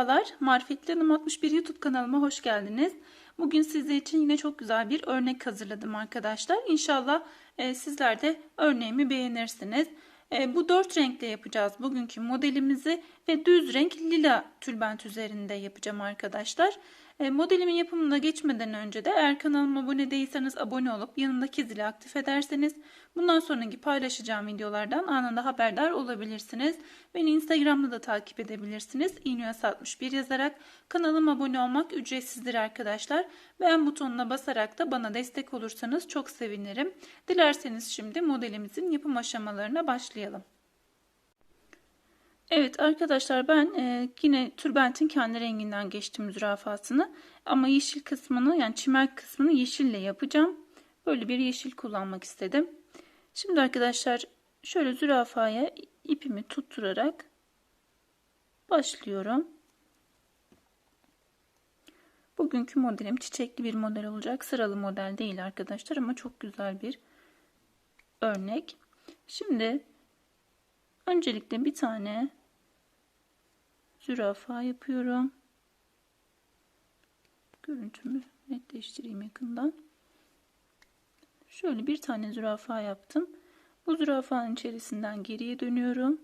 Merhabalar, Marifetli Hanım 61 YouTube kanalıma hoş geldiniz. Bugün sizler için yine çok güzel bir örnek hazırladım arkadaşlar. İnşallah e, sizler de örneğimi beğenirsiniz. E, bu dört renkle yapacağız bugünkü modelimizi ve düz renk lila tülbent üzerinde yapacağım arkadaşlar. E, modelimin yapımına geçmeden önce de eğer kanalıma abone değilseniz abone olup yanındaki zili aktif ederseniz bundan sonraki paylaşacağım videolardan anında haberdar olabilirsiniz. Beni Instagram'da da takip edebilirsiniz. inyas61 yazarak kanalıma abone olmak ücretsizdir arkadaşlar. Beğen butonuna basarak da bana destek olursanız çok sevinirim. Dilerseniz şimdi modelimizin yapım aşamalarına başlayalım. Evet arkadaşlar ben e, yine tülbentin kendi renginden geçtim zürafasını. Ama yeşil kısmını yani çimer kısmını yeşille yapacağım. Böyle bir yeşil kullanmak istedim. Şimdi arkadaşlar şöyle zürafaya ipimi tutturarak başlıyorum. Bugünkü modelim çiçekli bir model olacak. Sıralı model değil arkadaşlar ama çok güzel bir örnek. Şimdi öncelikle bir tane zürafa yapıyorum. Görüntümü netleştireyim yakından. Şöyle bir tane zürafa yaptım. Bu zürafanın içerisinden geriye dönüyorum.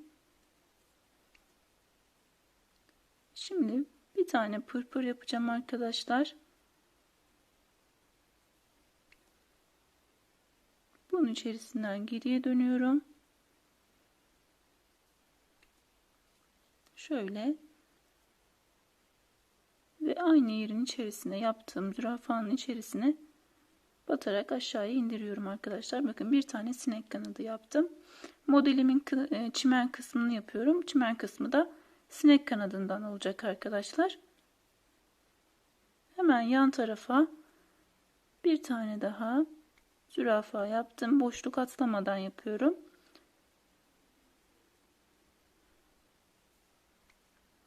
Şimdi bir tane pırpır yapacağım arkadaşlar. Bunun içerisinden geriye dönüyorum. Şöyle ve aynı yerin içerisine yaptığım zürafanın içerisine batarak aşağıya indiriyorum arkadaşlar. Bakın bir tane sinek kanadı yaptım. Modelimin e, çimen kısmını yapıyorum. Çimen kısmı da sinek kanadından olacak arkadaşlar. Hemen yan tarafa bir tane daha zürafa yaptım. Boşluk atlamadan yapıyorum.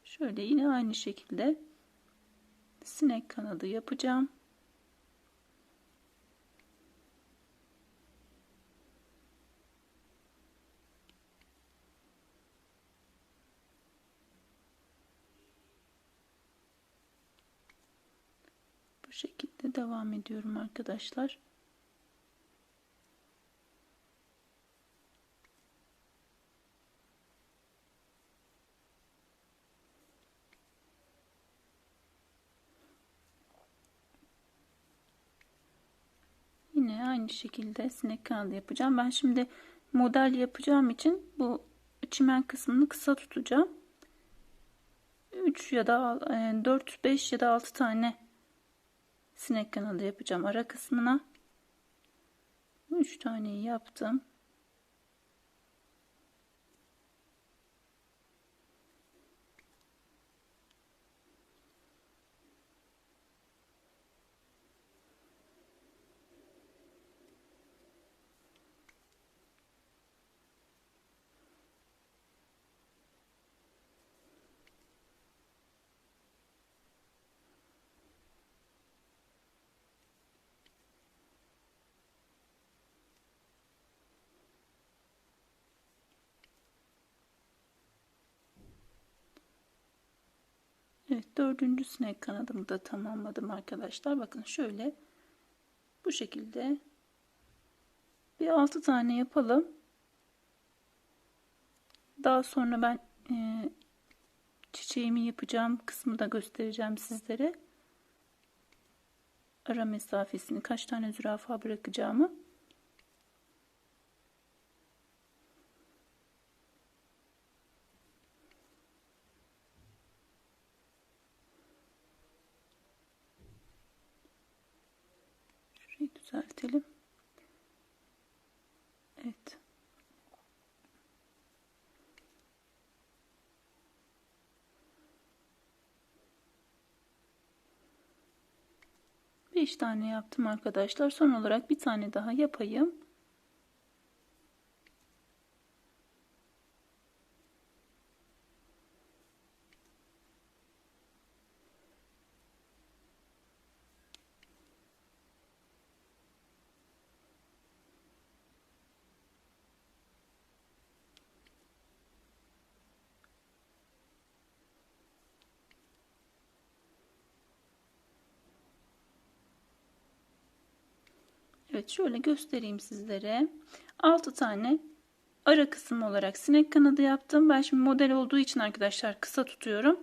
Şöyle yine aynı şekilde sinek kanadı yapacağım. Bu şekilde devam ediyorum arkadaşlar. Yine aynı şekilde sinek kanadı yapacağım. Ben şimdi model yapacağım için bu çimen kısmını kısa tutacağım. 3 ya da 4 e, 5 ya da 6 tane sinek kanadı yapacağım ara kısmına. 3 taneyi yaptım. Evet dördüncü sinek kanadımı da tamamladım arkadaşlar. Bakın şöyle bu şekilde bir altı tane yapalım. Daha sonra ben e, çiçeğimi yapacağım kısmı da göstereceğim sizlere. Ara mesafesini kaç tane zürafa bırakacağımı. Düzeltelim. Evet. Beş tane yaptım arkadaşlar. Son olarak bir tane daha yapayım. Evet şöyle göstereyim sizlere. 6 tane ara kısım olarak sinek kanadı yaptım. Ben şimdi model olduğu için arkadaşlar kısa tutuyorum.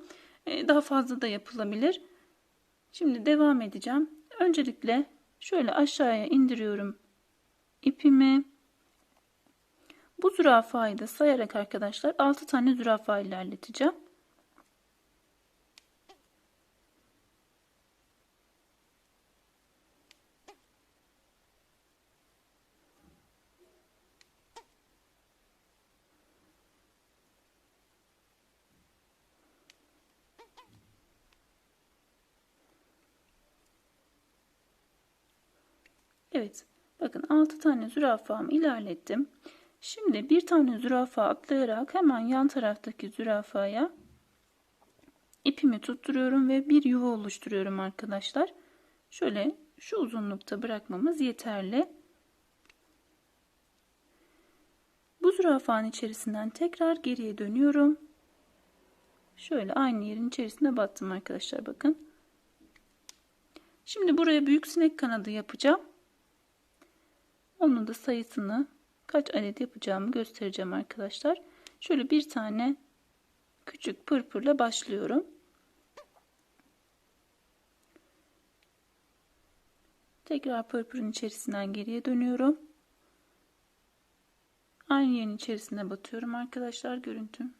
Ee, daha fazla da yapılabilir. Şimdi devam edeceğim. Öncelikle şöyle aşağıya indiriyorum ipimi. Bu zürafayı da sayarak arkadaşlar 6 tane zürafa ilerleteceğim. Evet. Bakın 6 tane zürafamı ilerlettim. Şimdi bir tane zürafa atlayarak hemen yan taraftaki zürafaya ipimi tutturuyorum ve bir yuva oluşturuyorum arkadaşlar. Şöyle şu uzunlukta bırakmamız yeterli. Bu zürafanın içerisinden tekrar geriye dönüyorum. Şöyle aynı yerin içerisine battım arkadaşlar bakın. Şimdi buraya büyük sinek kanadı yapacağım. Onun da sayısını kaç adet yapacağımı göstereceğim arkadaşlar. Şöyle bir tane küçük pırpırla başlıyorum. Tekrar pırpırın içerisinden geriye dönüyorum. Aynı yerin içerisine batıyorum arkadaşlar. Görüntüm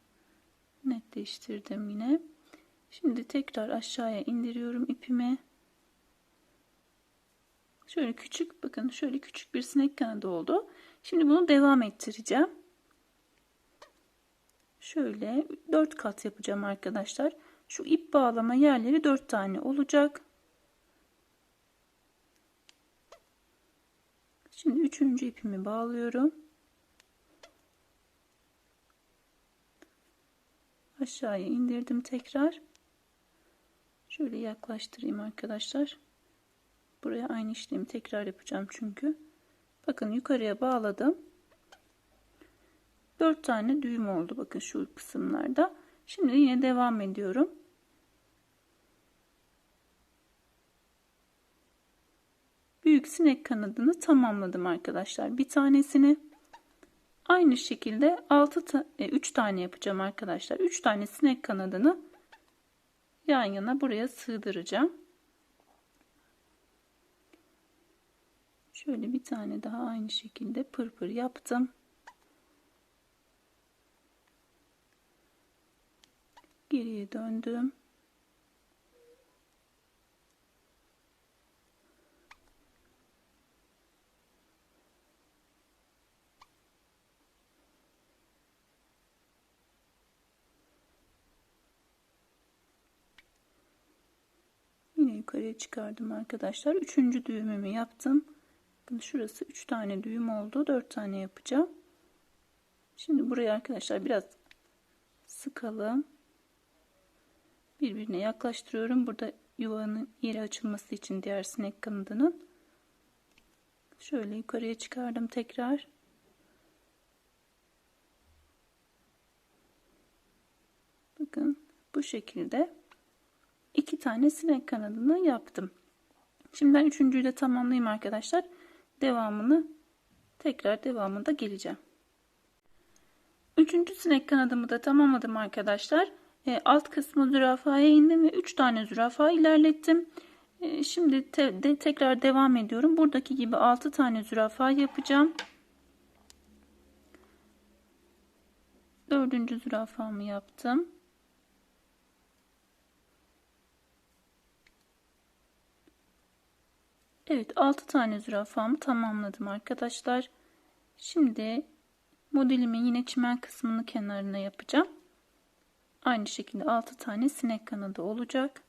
netleştirdim yine. Şimdi tekrar aşağıya indiriyorum ipimi. Şöyle küçük bakın şöyle küçük bir sinek kanadı oldu. Şimdi bunu devam ettireceğim. Şöyle 4 kat yapacağım arkadaşlar. Şu ip bağlama yerleri 4 tane olacak. Şimdi üçüncü ipimi bağlıyorum. Aşağıya indirdim tekrar. Şöyle yaklaştırayım arkadaşlar. Buraya aynı işlemi tekrar yapacağım çünkü. Bakın yukarıya bağladım. 4 tane düğüm oldu bakın şu kısımlarda. Şimdi yine devam ediyorum. Büyük sinek kanadını tamamladım arkadaşlar. Bir tanesini aynı şekilde 6 ta 3 e, tane yapacağım arkadaşlar. 3 tane sinek kanadını yan yana buraya sığdıracağım. Şöyle bir tane daha aynı şekilde pırpır yaptım. Geriye döndüm. Yine yukarıya çıkardım arkadaşlar. Üçüncü düğümümü yaptım. Bakın şurası 3 tane düğüm oldu. 4 tane yapacağım. Şimdi buraya arkadaşlar biraz sıkalım. Birbirine yaklaştırıyorum. Burada yuvanın yeri açılması için diğer sinek kanadının. Şöyle yukarıya çıkardım tekrar. Bakın bu şekilde iki tane sinek kanadını yaptım. Şimdi ben üçüncüyü de tamamlayayım arkadaşlar devamını tekrar devamında geleceğim. Üçüncü sinek kanadımı da tamamladım arkadaşlar. E, alt kısmı zürafaya indim ve 3 tane zürafa ilerlettim. E, şimdi te de tekrar devam ediyorum. Buradaki gibi 6 tane zürafa yapacağım. Dördüncü zürafamı yaptım. Evet 6 tane zürafamı tamamladım arkadaşlar. Şimdi modelimin yine çimen kısmını kenarına yapacağım. Aynı şekilde 6 tane sinek kanadı olacak.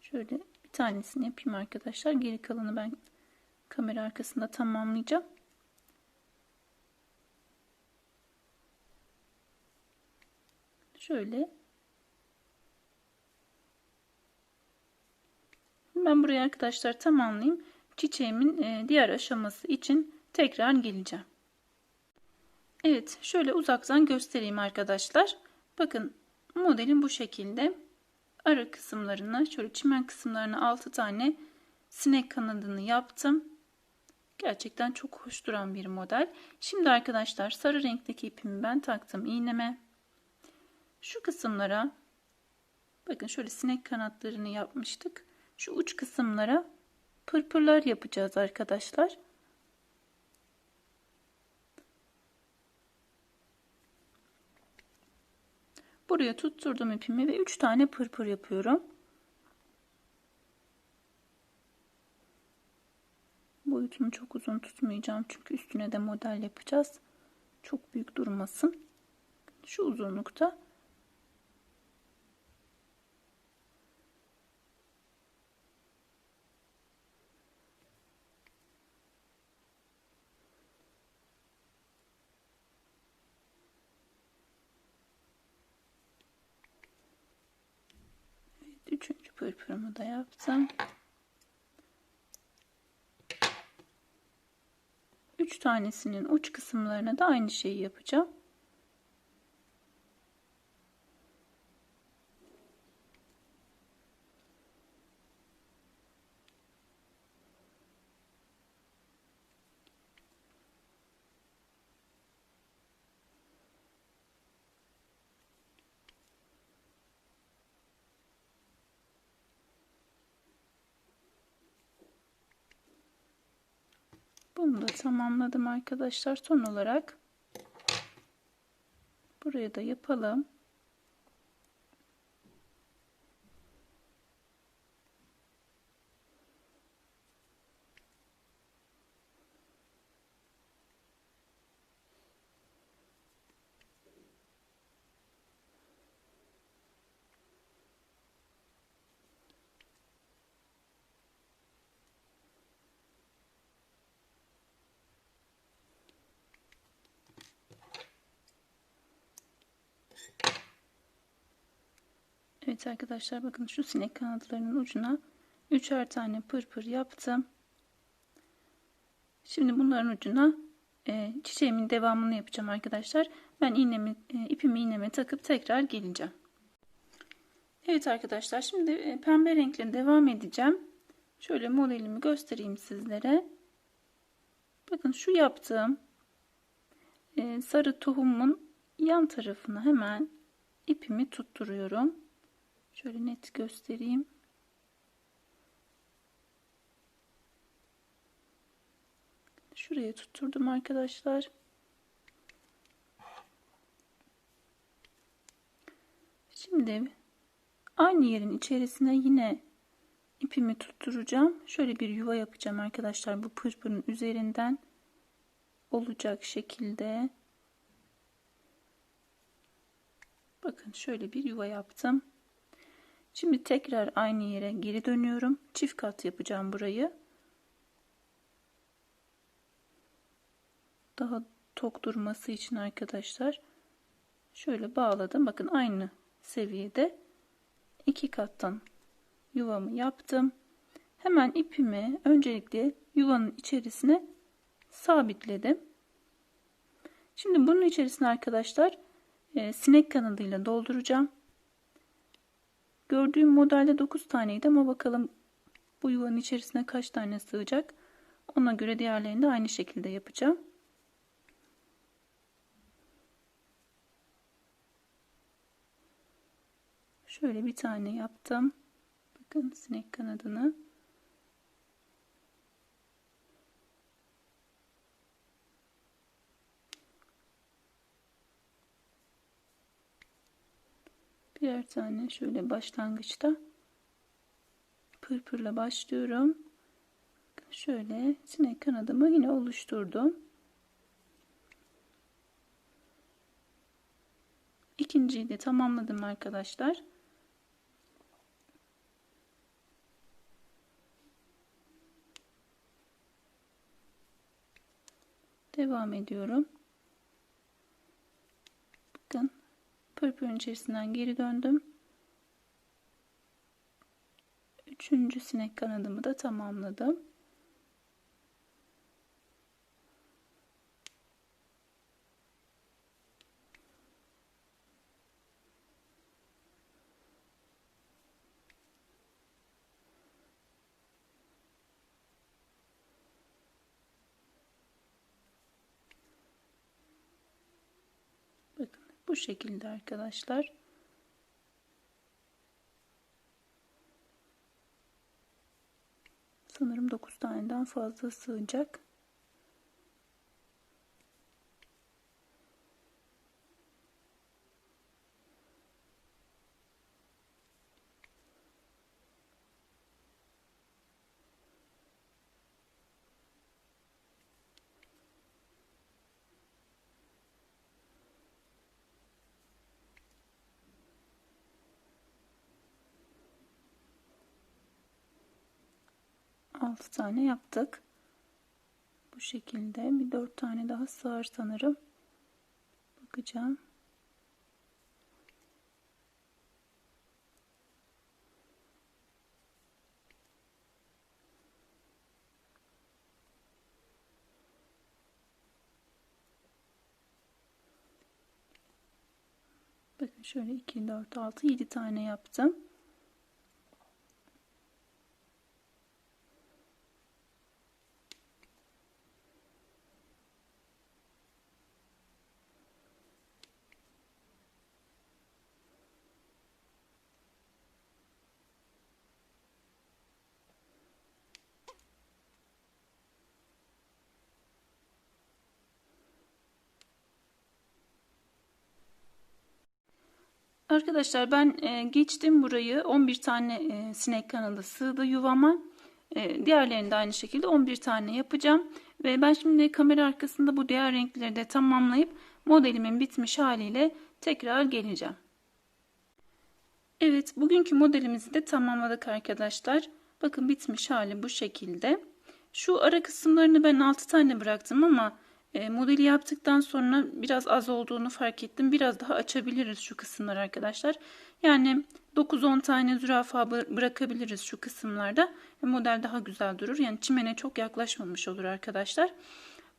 Şöyle bir tanesini yapayım arkadaşlar. Geri kalanı ben kamera arkasında tamamlayacağım. Şöyle Ben buraya arkadaşlar tamamlayayım. Çiçeğimin e, diğer aşaması için tekrar geleceğim. Evet şöyle uzaktan göstereyim arkadaşlar. Bakın modelim bu şekilde. ara kısımlarına şöyle çimen kısımlarına 6 tane sinek kanadını yaptım. Gerçekten çok hoş duran bir model. Şimdi arkadaşlar sarı renkteki ipimi ben taktım iğneme. Şu kısımlara bakın şöyle sinek kanatlarını yapmıştık. Şu uç kısımlara pırpırlar yapacağız arkadaşlar. Buraya tutturdum ipimi ve 3 tane pırpır yapıyorum. Boyutunu çok uzun tutmayacağım çünkü üstüne de model yapacağız. Çok büyük durmasın. Şu uzunlukta Üçüncü pırpırımı da yaptım. Üç tanesinin uç kısımlarına da aynı şeyi yapacağım. Bunu da tamamladım arkadaşlar. Son olarak buraya da yapalım. Evet arkadaşlar bakın şu sinek kanatlarının ucuna üçer tane pırpır yaptım. Şimdi bunların ucuna e, çiçeğimin devamını yapacağım arkadaşlar. Ben iğnemi, e, ipimi iğneme takıp tekrar geleceğim. Evet arkadaşlar şimdi e, pembe renkle devam edeceğim. Şöyle modelimi göstereyim sizlere. Bakın şu yaptığım e, sarı tohumun yan tarafına hemen ipimi tutturuyorum. Şöyle net göstereyim. Şuraya tutturdum arkadaşlar. Şimdi aynı yerin içerisine yine ipimi tutturacağım. Şöyle bir yuva yapacağım arkadaşlar bu pırpırın üzerinden olacak şekilde. Bakın şöyle bir yuva yaptım. Şimdi tekrar aynı yere geri dönüyorum. Çift kat yapacağım burayı. Daha tok durması için arkadaşlar. Şöyle bağladım. Bakın aynı seviyede iki kattan yuvamı yaptım. Hemen ipimi öncelikle yuvanın içerisine sabitledim. Şimdi bunun içerisine arkadaşlar e, sinek kanadıyla dolduracağım. Gördüğüm modelde 9 taneydi ama bakalım bu yuvanın içerisine kaç tane sığacak. Ona göre diğerlerini de aynı şekilde yapacağım. Şöyle bir tane yaptım. Bakın sinek kanadını. Birer tane şöyle başlangıçta pırpırla başlıyorum. Şöyle sinek kanadımı yine oluşturdum. İkinciyi de tamamladım arkadaşlar. Devam ediyorum. Bakın pırpırın içerisinden geri döndüm. Üçüncü sinek kanadımı da tamamladım. Bu şekilde arkadaşlar. Sanırım 9 taneden fazla sığacak. Altı tane yaptık. Bu şekilde bir dört tane daha sığar sanırım. Bakacağım. Bakın şöyle 2, 4, 6, 7 tane yaptım. Arkadaşlar ben e, geçtim burayı 11 tane e, sinek kanalı sığdı yuvama. E, diğerlerini de aynı şekilde 11 tane yapacağım. Ve ben şimdi kamera arkasında bu diğer renkleri de tamamlayıp modelimin bitmiş haliyle tekrar geleceğim. Evet bugünkü modelimizi de tamamladık arkadaşlar. Bakın bitmiş hali bu şekilde. Şu ara kısımlarını ben 6 tane bıraktım ama e, modeli yaptıktan sonra biraz az olduğunu fark ettim. Biraz daha açabiliriz şu kısımları arkadaşlar. Yani 9-10 tane zürafa bırakabiliriz şu kısımlarda. E, model daha güzel durur. Yani çimene çok yaklaşmamış olur arkadaşlar.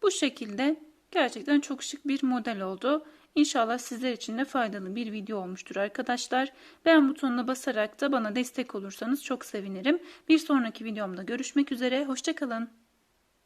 Bu şekilde gerçekten çok şık bir model oldu. İnşallah sizler için de faydalı bir video olmuştur arkadaşlar. Beğen butonuna basarak da bana destek olursanız çok sevinirim. Bir sonraki videomda görüşmek üzere. Hoşçakalın.